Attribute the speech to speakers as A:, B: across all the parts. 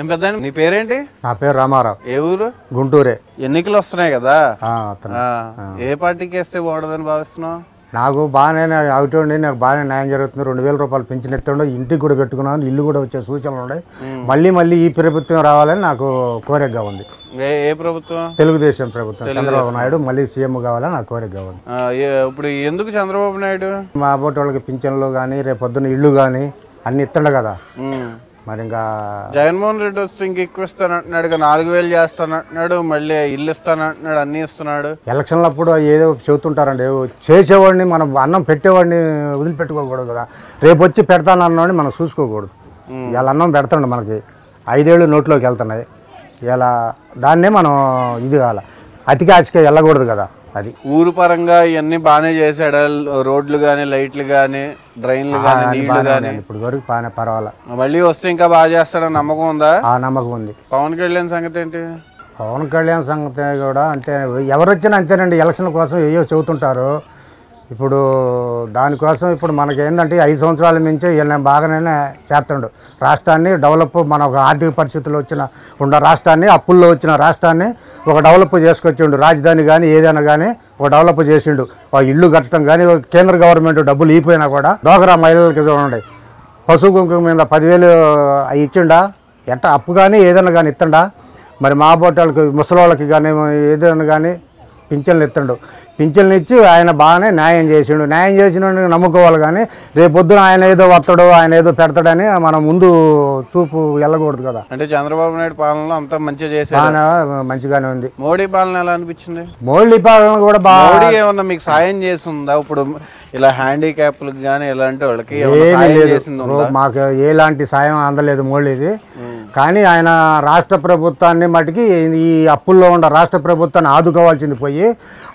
A: ఏం పెద్ద నీ పేరేంటి?
B: నా పేరు రామారావు.
A: ఏ ఊరు?
B: గుంటూరే.
A: ఎన్నికలు వస్తున్నాయి కదా? ఏ పార్టీకి వేస్తే బాగుంటుందని భావిస్తున్నావు?
B: నాకు బాగానే అవుట్ ఉండి నాకు బాగానే న్యాయం జరుగుతుంది. రెండు వేల రూపాయలు పెంచిన ఎత్తుండే ఇంటికి కూడా పెట్టుకున్నాను ఇల్లు కూడా వచ్చే సూచనలు ఉన్నాయి. మళ్ళీ మళ్ళీ ఈ ప్రభుత్వం రావాలని నాకు కోరికగా ఉంది.
A: ఏ ప్రభుత్వం?
B: తెలుగుదేశం ప్రభుత్వం. చంద్రబాబు నాయుడు మళ్ళీ సీఎం కావాలని నాకు కోరికగా ఉంది.
A: ఇప్పుడు ఎందుకు చంద్రబాబు నాయుడు?
B: మా అబ్బోటి వాళ్ళకి పింఛన్లు కానీ రేపు పొద్దున్న ఇల్లు కానీ అన్ని ఇస్తుండే కదా. మరి ఇంకా
A: జగన్మోహన్ రెడ్డి వస్తే ఇంక ఎక్కువ ఇస్తానంటున్నాడు ఇక నాలుగు వేలు చేస్తానంటున్నాడు మళ్ళీ ఇల్లు ఇస్తానంటున్నాడు అన్ని ఇస్తున్నాడు.
B: ఎలక్షన్లప్పుడు ఏదో చెబుతుంటారండి చేసేవాడిని మనం అన్నం పెట్టేవాడిని వదిలిపెట్టుకోకూడదు కదా. రేపు వచ్చి పెడతానన్నవాడిని మనం చూసుకోకూడదు. ఇలా అన్నం పెడతాడు మనకి ఐదేళ్ళు నోట్లోకి వెళ్తున్నాయి. ఇలా దాన్నే మనం ఇది కావాలి. అతికి ఆశకి వెళ్ళకూడదు కదా. అది.
A: ఊరు పరంగా ఇవన్నీ బాగానే చేశాడు? రోడ్లు కానీ లైట్లు కానీ డ్రైన్లు కానీ నీళ్ళు కానీ
B: ఇప్పుడు వరకు బాగానే పర్వాలే.
A: మళ్ళీ వస్తే ఇంకా బాగా చేస్తాడని నమ్మకం ఉందా?
B: ఆ నమ్మకం ఉంది.
A: పవన్ కళ్యాణ్ సంగతి ఏంటి?
B: పవన్ కళ్యాణ్ సంగతి కూడా అంతే. ఎవరు వచ్చినా అంతేనండి. ఎలక్షన్ కోసం ఏయో చెబుతుంటారు. ఇప్పుడు దానికోసం ఇప్పుడు మనకి ఏంటంటే ఐదు సంవత్సరాల నుంచి ఈయన బాగానే చేస్తుండు. రాష్ట్రాన్ని డెవలప్ మన ఒక ఆర్థిక పరిస్థితుల్లో వచ్చిన ఉన్న రాష్ట్రాన్ని అప్పుల్లో వచ్చిన రాష్ట్రాన్ని ఒక డెవలప్ చేసుకొచ్చిండు. రాజధాని కానీ ఏదైనా కానీ ఒక డెవలప్ చేసిండు. ఆ ఇల్లు కట్టడం కానీ కేంద్ర గవర్నమెంట్ డబ్బులు ఇపోయినా కూడా డోకరా మహిళలకి చూడండి పశువు కుంకుమ మీద పదివేలు అవి ఇచ్చిండా? ఎట్ట అప్పు కానీ ఏదైనా కానీ ఇస్తుండా మరి మా బొట్టాలకి ముసలోళ్ళకి కానీ ఏదైనా కానీ పింఛన్లు ఇస్తుండు పింఛన్లు ఇచ్చి ఆయన బాగానే న్యాయం చేసిండు. న్యాయం చేసిన నమ్ముకోవాలి కానీ రేపొద్దున ఆయన ఏదో వస్తాడు ఆయన ఏదో పెడతాడని మనం ముందు చూపు వెళ్ళకూడదు కదా.
A: అంటే చంద్రబాబు నాయుడు పాలనలో అంతా మంచిగా
B: బాగానే మంచిగానే ఉంది.
A: మోడీ పాలన ఎలా అనిపించింది?
B: మోడీ పాలన కూడా బాగా
A: ఏమన్నా మీకు సాయం చేసిందా? ఇప్పుడు ఇలా హ్యాండిక్యాప్లకు కానీ ఇలాంటి వాళ్ళకి
B: మాకు ఎలాంటి సాయం అందలేదు మోడీది. కానీ ఆయన రాష్ట్ర ప్రభుత్వాన్ని మటుకి ఈ అప్పుల్లో ఉన్న రాష్ట్ర ప్రభుత్వాన్ని ఆదుకోవాల్సింది పోయి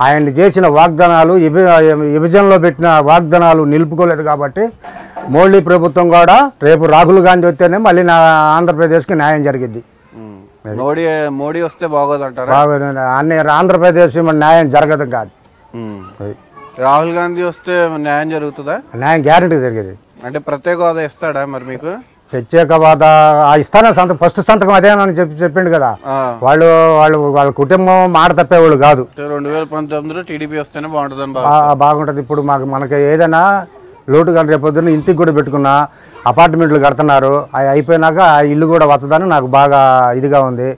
B: ఆయన చేసిన వాగ్దానాలు విభ విభజనలో పెట్టిన వాగ్దానాలు నిలుపుకోలేదు కాబట్టి మోడీ ప్రభుత్వం కూడా రేపు రాహుల్ గాంధీ వస్తేనే మళ్ళీ నా ఆంధ్రప్రదేశ్కి న్యాయం జరిగిద్ది.
A: ఉమ్. మోడీ మోడీ వస్తే బాగోదు అంటారా?
B: బాగా అన్ని ఆంధ్రప్రదేశ్ న్యాయం జరగదు కాదు.
A: రాహుల్ గాంధీ వస్తే న్యాయం జరుగుతుందా?
B: న్యాయం గ్యారెంటీ జరిగేది.
A: అంటే ప్రత్యేక హోదా ఇస్తాడా మరి మీకు?
B: ప్రత్యేక హోదా ఆ ఇస్తానే సంతకం ఫస్ట్ సంతకం అదేనని చెప్పి చెప్పిండు కదా. వాళ్ళు వాళ్ళు వాళ్ళ కుటుంబం మాట తప్పేవాళ్ళు కాదు.
A: రెండు వేల పంతొమ్మిదిలో టీడీపీ వస్తేనే భావిస్తున్నా.
B: బాగుంటుంది. ఇప్పుడు మాకు మనకి ఏదైనా లోటు కానీ రేపు పొద్దున్న ఇంటికి కూడా పెట్టుకున్నా అపార్ట్మెంట్లు కడుతున్నారు. అవి అయిపోయినాక ఆ ఇల్లు కూడా వస్తుందని నాకు బాగా ఇదిగా ఉంది.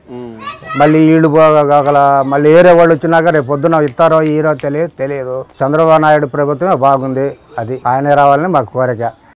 B: మళ్ళీ ఈళ్ళు పోగల మళ్ళీ ఏరే వాళ్ళు వచ్చినాక రేపు పొద్దున ఇస్తారో ఈరో తెలియదు తెలియదు. చంద్రబాబు నాయుడు ప్రభుత్వమే బాగుంది. అది ఆయనే రావాలని మాకు కోరిక.